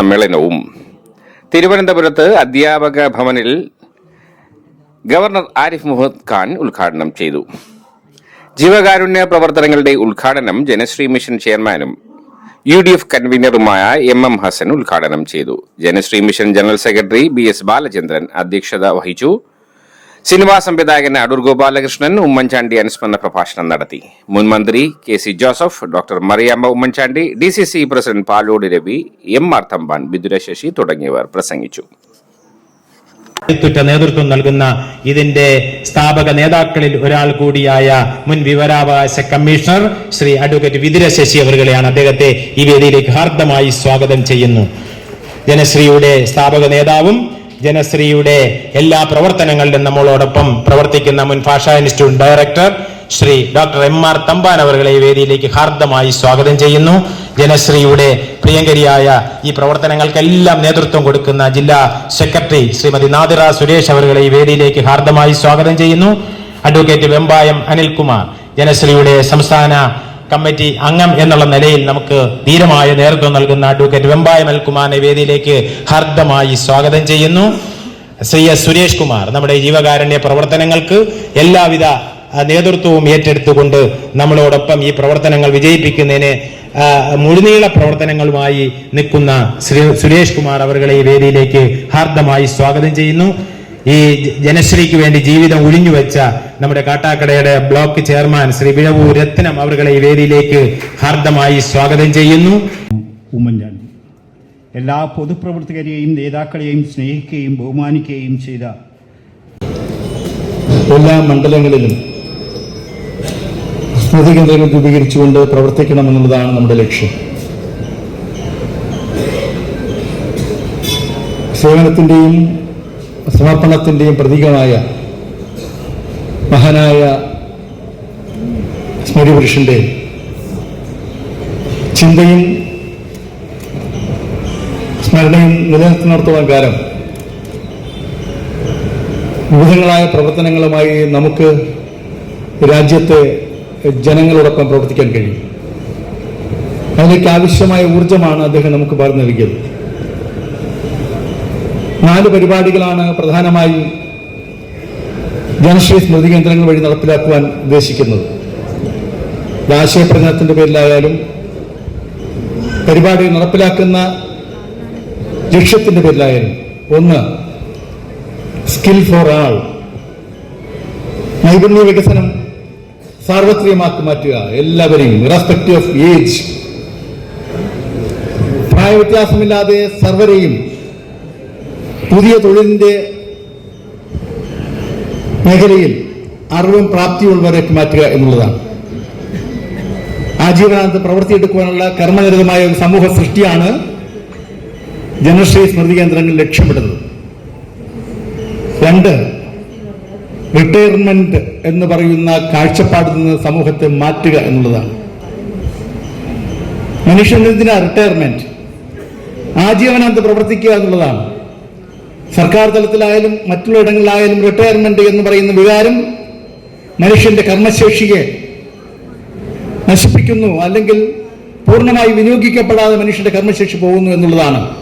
സമ്മേളനവും. തിരുവനന്തപുരത്ത് അധ്യാപക ഭവനിൽ ഗവർണർ ആരിഫ് മുഹമ്മദ് ഖാൻ ഉദ്ഘാടനം ചെയ്തു. ജീവകാരുണ്യ പ്രവർത്തനങ്ങളുടെ ഉദ്ഘാടനം ജനശ്രീ മിഷൻ ചെയർമാനും യു ഡി എഫ് കൺവീനറുമായ എം എം ഹസൻ ഉദ്ഘാടനം ചെയ്തു. Janasree mission general secretary B S Balachandran അധ്യക്ഷത വഹിച്ചു. സിനിമാ സംവിധായകൻ അടൂർ ഗോപാലകൃഷ്ണൻ ഉമ്മൻചാണ്ടി അനുസ്മരണ പ്രഭാഷണം നടത്തി. മുൻ മന്ത്രി K C Joseph doctor Mariamma Oommen Chandy D C C president Palode Ravi M R Thampan Sasi തുടങ്ങിയവർ പ്രസംഗിച്ചു. നേതൃത്വം നൽകുന്ന ഇതിന്റെ സ്ഥാപക നേതാക്കളിൽ ഒരാൾ കൂടിയായ മുൻ വിവരാവകാശ കമ്മീഷണർ ശ്രീ അഡ്വക്കേറ്റ് വിതുര അവരുകളെയാണ് അദ്ദേഹത്തെ ഈ വേദിയിലേക്ക് ഹാർദമായി സ്വാഗതം ചെയ്യുന്നു. ജനശ്രീയുടെ സ്ഥാപക നേതാവും ജനശ്രീയുടെ എല്ലാ പ്രവർത്തനങ്ങളിലും നമ്മളോടൊപ്പം പ്രവർത്തിക്കുന്ന മുൻ ഭാഷ institute director Sri doctor M R Thampan അവരുടെ വേദിയിലേക്ക് ഹാർദമായി സ്വാഗതം ചെയ്യുന്നു. ജനശ്രീയുടെ പ്രിയങ്കരിയായ ഈ പ്രവർത്തനങ്ങൾക്കെല്ലാം നേതൃത്വം കൊടുക്കുന്ന ജില്ലാ സെക്രട്ടറി ശ്രീമതി നാദിറ സുരേഷ് അവരുടെ വേദിയിലേക്ക് ഹാർദമായി സ്വാഗതം ചെയ്യുന്നു. അഡ്വക്കേറ്റ് വെമ്പായം അനിൽകുമാർ ജനശ്രീയുടെ സംസ്ഥാന കമ്മിറ്റി അംഗം എന്നുള്ള നിലയിൽ നമുക്ക് ധീരമായ നേതൃത്വം നൽകുന്ന അഡ്വക്കേറ്റ് വെമ്പായ മൽകുമാറിനെ വേദിയിലേക്ക് ഹാർദമായി സ്വാഗതം ചെയ്യുന്നു. ശ്രീ എസ് സുരേഷ് കുമാർ നമ്മുടെ ജീവകാരുണ്യ പ്രവർത്തനങ്ങൾക്ക് എല്ലാവിധ നേതൃത്വവും ഏറ്റെടുത്തുകൊണ്ട് നമ്മളോടൊപ്പം ഈ പ്രവർത്തനങ്ങൾ വിജയിപ്പിക്കുന്നതിന് മുഴുനീള പ്രവർത്തനങ്ങളുമായി നിൽക്കുന്ന സുരേഷ് കുമാർ അവരുടെ ഈ വേദിയിലേക്ക് ഹാർദമായി സ്വാഗതം ചെയ്യുന്നു. ഈ ജനശ്രീക്ക് വേണ്ടി ജീവിതം ഒഴിഞ്ഞു വെച്ച നമ്മുടെ കാട്ടാക്കടയുടെ ബ്ലോക്ക് ചെയർമാൻ ശ്രീ വിഴവൂർ രത്നം അവരുടെ ഈ വേദിയിലേക്ക് ഹാർദമായി സ്വാഗതം ചെയ്യുന്നു. ഉമ്മൻചാണ്ടി എല്ലാ പൊതുപ്രവർത്തകരെയും നേതാക്കളെയും സ്നേഹിക്കുകയും ബഹുമാനിക്കുകയും ചെയ്ത എല്ലാ മണ്ഡലങ്ങളിലും സ്മൃതി കേന്ദ്രങ്ങൾ രൂപീകരിച്ചുകൊണ്ട് പ്രവർത്തിക്കണമെന്നുള്ളതാണ് നമ്മുടെ ലക്ഷ്യം. സേവനത്തിന്റെയും സമർപ്പണത്തിന്റെയും പ്രതീകമായ മഹാനായ സ്മൃതി പുരുഷന്റെ ചിന്തയും സ്മരണയും നിലനിർത്തുന്നിടത്തോളം കാലം വിവിധങ്ങളായ പ്രവർത്തനങ്ങളുമായി നമുക്ക് രാജ്യത്തെ ജനങ്ങളോടൊപ്പം പ്രവർത്തിക്കാൻ കഴിയും. അതിലേക്ക് ആവശ്യമായ ഊർജമാണ് അദ്ദേഹം നമുക്ക് പറഞ്ഞു നൽകിയത്. നാല് പരിപാടികളാണ് പ്രധാനമായി ജനശ്രീ സ്മൃതി കേന്ദ്രങ്ങൾ വഴി നടപ്പിലാക്കുവാൻ ഉദ്ദേശിക്കുന്നത്. ഇത് ആശയപ്രചരണത്തിന്റെ പേരിലായാലും പരിപാടി നടപ്പിലാക്കുന്ന ലക്ഷ്യത്തിന്റെ പേരിലായാലും. ഒന്ന് സ്കിൽ ഫോർ ആൾ. നൈപുണ്യ വികസനം സാർവത്രികമാക്കി മാറ്റുക. എല്ലാവരെയും ഇറസ്പെക്റ്റീവ് ഓഫ് ഏജ്. പ്രായവ്യത്യാസമില്ലാതെ സർവരെയും പുതിയ തൊഴിലിന്റെ മേഖലയിൽ അറിവും പ്രാപ്തിയുള്ളവരേക്ക് മാറ്റുക എന്നുള്ളതാണ്. ആജീവനാന്ത പ്രവർത്തിയെടുക്കുവാനുള്ള കർമ്മനിരതമായ ഒരു സമൂഹ സൃഷ്ടിയാണ് ജനശ്രീ സ്മൃതി കേന്ദ്രങ്ങൾ ലക്ഷ്യമിടുന്നത്. രണ്ട് റിട്ടയർമെന്റ് എന്ന് പറയുന്ന കാഴ്ചപ്പാടിൽ നിന്ന് സമൂഹത്തെ മാറ്റുക എന്നുള്ളതാണ്. മനുഷ്യനെന്തിനാ റിട്ടയർമെന്റ് ആജീവനാന്ത പ്രവർത്തിക്കുക എന്നുള്ളതാണ്. സർക്കാർ തലത്തിലായാലും മറ്റുള്ള ഇടങ്ങളിലായാലും റിട്ടയർമെന്റ് എന്ന് പറയുന്ന വികാരം മനുഷ്യന്റെ കർമ്മശേഷിയെ നശിപ്പിക്കുന്നു അല്ലെങ്കിൽ പൂർണമായി വിനിയോഗിക്കപ്പെടാതെ മനുഷ്യന്റെ കർമ്മശേഷി പോകുന്നു എന്നുള്ളതാണ്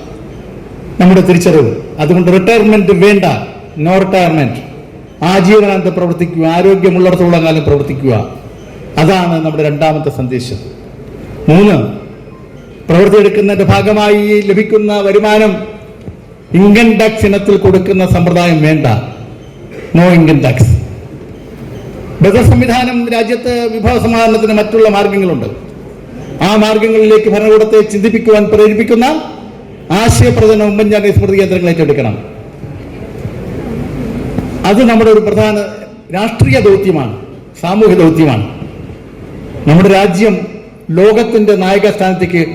നമ്മുടെ തിരിച്ചറിവ്. അതുകൊണ്ട് റിട്ടയർമെന്റ് വേണ്ട നോ റിട്ടയർമെന്റ് ആജീവനാന്ത പ്രവർത്തിക്കുക ആരോഗ്യമുള്ളിടത്തോളം കാലം പ്രവർത്തിക്കുക. അതാണ് നമ്മുടെ രണ്ടാമത്തെ സന്ദേശം. മൂന്ന് പ്രവൃത്തിയെടുക്കുന്നതിന്റെ ഭാഗമായി ലഭിക്കുന്ന വരുമാനം ഇൻകം ടാക്സ് ഇനത്തിൽ കൊടുക്കുന്ന സമ്പ്രദായം വേണ്ട. നോ ഇൻകം ടാക്സ് ബദൽ സംവിധാനം രാജ്യത്ത് വിഭവ സമാധാനത്തിന് മറ്റുള്ള മാർഗങ്ങളുണ്ട്. ആ മാർഗങ്ങളിലേക്ക് ഭരണകൂടത്തെ ചിന്തിപ്പിക്കുവാൻ പ്രേരിപ്പിക്കുന്ന ആശയപ്രചരണ ഉമ്മൻചാണ്ടി സ്മൃതി കേന്ദ്രങ്ങൾ ഏറ്റെടുക്കണം. അത് നമ്മുടെ ഒരു പ്രധാന രാഷ്ട്രീയ ദൗത്യമാണ് സാമൂഹ്യ ദൗത്യമാണ്. നമ്മുടെ രാജ്യം ലോകത്തിന്റെ നായക സ്ഥാനത്തേക്ക്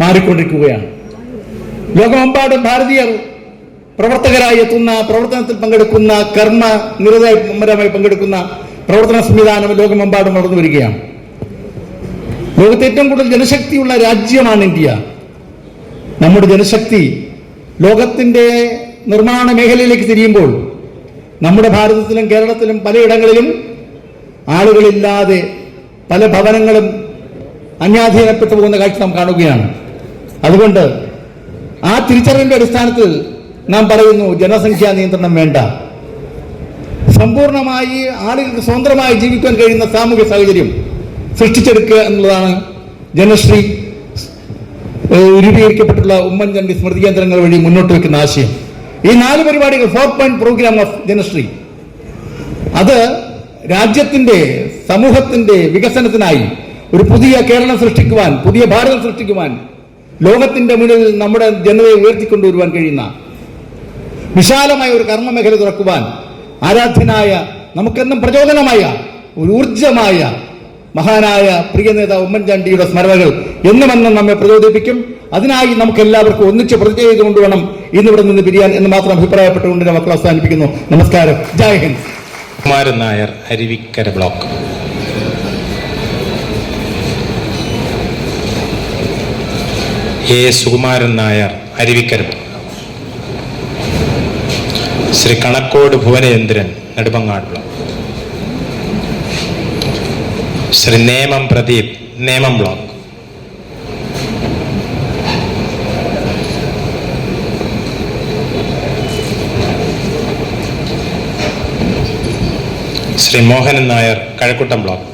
മാറിക്കൊണ്ടിരിക്കുകയാണ്. ലോകമെമ്പാടും ഭാരതീയർ പ്രവർത്തകരായി എത്തുന്ന പ്രവർത്തനത്തിൽ പങ്കെടുക്കുന്ന കർമ്മ നിരതമായി പങ്കെടുക്കുന്ന പ്രവർത്തന സംവിധാനം ലോകമെമ്പാടും വളർന്നു വരികയാണ്. ലോകത്തെ ഏറ്റവും കൂടുതൽ ജനശക്തിയുള്ള രാജ്യമാണ് ഇന്ത്യ. നമ്മുടെ ജനശക്തി ലോകത്തിന്റെ നിർമ്മാണ മേഖലയിലേക്ക് തിരിയുമ്പോൾ നമ്മുടെ ഭാരതത്തിലും കേരളത്തിലും പലയിടങ്ങളിലും ആളുകളില്ലാതെ പല ഭവനങ്ങളും അന്യാധീനപ്പെട്ടു പോകുന്ന കാഴ്ച നാം കാണുകയാണ്. അതുകൊണ്ട് ആ തിരിച്ചറിവിന്റെ അടിസ്ഥാനത്തിൽ നാം പറയുന്നു ജനസംഖ്യാ നിയന്ത്രണം വേണ്ട. സമ്പൂർണമായി ആളുകൾക്ക് സ്വതന്ത്രമായി ജീവിക്കാൻ കഴിയുന്ന സാമൂഹ്യ സാഹചര്യം സൃഷ്ടിച്ചെടുക്കുക എന്നുള്ളതാണ് ജനശ്രീ രൂപീകരിക്കപ്പെട്ടുള്ള ഉമ്മൻചാണ്ടി സ്മൃതി കേന്ദ്രങ്ങൾ വഴി മുന്നോട്ട് വെക്കുന്ന ആശയം. ഈ നാല് പരിപാടികൾ four point programme of Janasree. അത് രാജ്യത്തിന്റെ സമൂഹത്തിന്റെ വികസനത്തിനായി ഒരു പുതിയ കേരളം സൃഷ്ടിക്കുവാൻ പുതിയ ഭാരതം സൃഷ്ടിക്കുവാൻ ലോകത്തിന്റെ മുന്നിൽ നമ്മുടെ ജനതയെ ഉയർത്തിക്കൊണ്ടുവരുവാൻ കഴിയുന്ന വിശാലമായ ഒരു കർമ്മ മേഖല തുറക്കുവാൻ ആരാധ്യനായ നമുക്കെന്നും പ്രചോദനമായ ഒരു ഊർജമായ മഹാനായ പ്രിയ നേതാവ് ഉമ്മൻചാണ്ടിയുടെ സ്മരണകൾ എന്നുമെന്നും നമ്മെ പ്രചോദിപ്പിക്കും. അതിനായി നമുക്ക് എല്ലാവർക്കും ഒന്നിച്ച് പ്രതിജ്ഞ ചെയ്തുകൊണ്ട് വേണം ഇന്നിവിടെ നിന്ന് പിരിയാൻ എന്ന് മാത്രം അഭിപ്രായപ്പെട്ടുകൊണ്ട് മക്കൾ അവസാനിപ്പിക്കുന്നു. നമസ്കാരം. Jai Hind. Kumaran Nair Aruvikkara block. A Sukumaran Nair Aruvikkara Sri Kanakkode Bhuvanendran Nedumangad Sri Nemom Pradeep Nemom block. Sri Mohanan Nair Kazhakoottam block.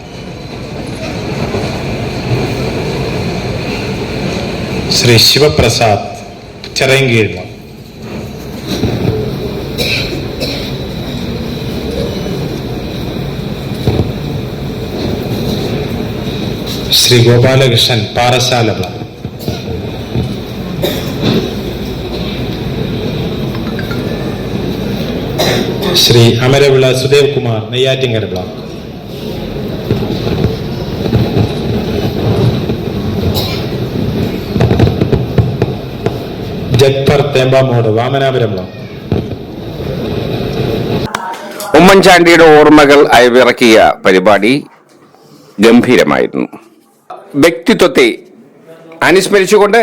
Sri Sivaprasad Chirayinkeezhu. Sri Gopalakrishnan Parassala Sri Amaravila Sudev Kumar Neyyattinkara block Jagfar Thembamode Vamanapuram block ഉമ്മൻചാണ്ടിയുടെ ഓർമ്മകൾ അയവിറക്കിയ പരിപാടി ഗംഭീരമായിരുന്നു. വ്യക്തിത്വത്തെ അനുസ്മരിച്ചുകൊണ്ട്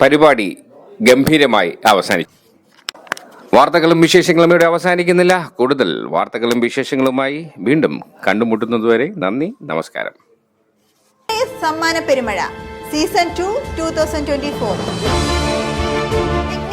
പരിപാടി ഗംഭീരമായി അവസാനിച്ചു. വാർത്തകളും വിശേഷങ്ങളും ഇവിടെ അവസാനിക്കുന്നില്ല. കൂടുതൽ വാർത്തകളും വിശേഷങ്ങളുമായി വീണ്ടും കണ്ടുമുട്ടുന്നതുവരെ നന്ദി നമസ്കാരം. സമ്മാന പെരുമഴ. Season two two thousand twenty four.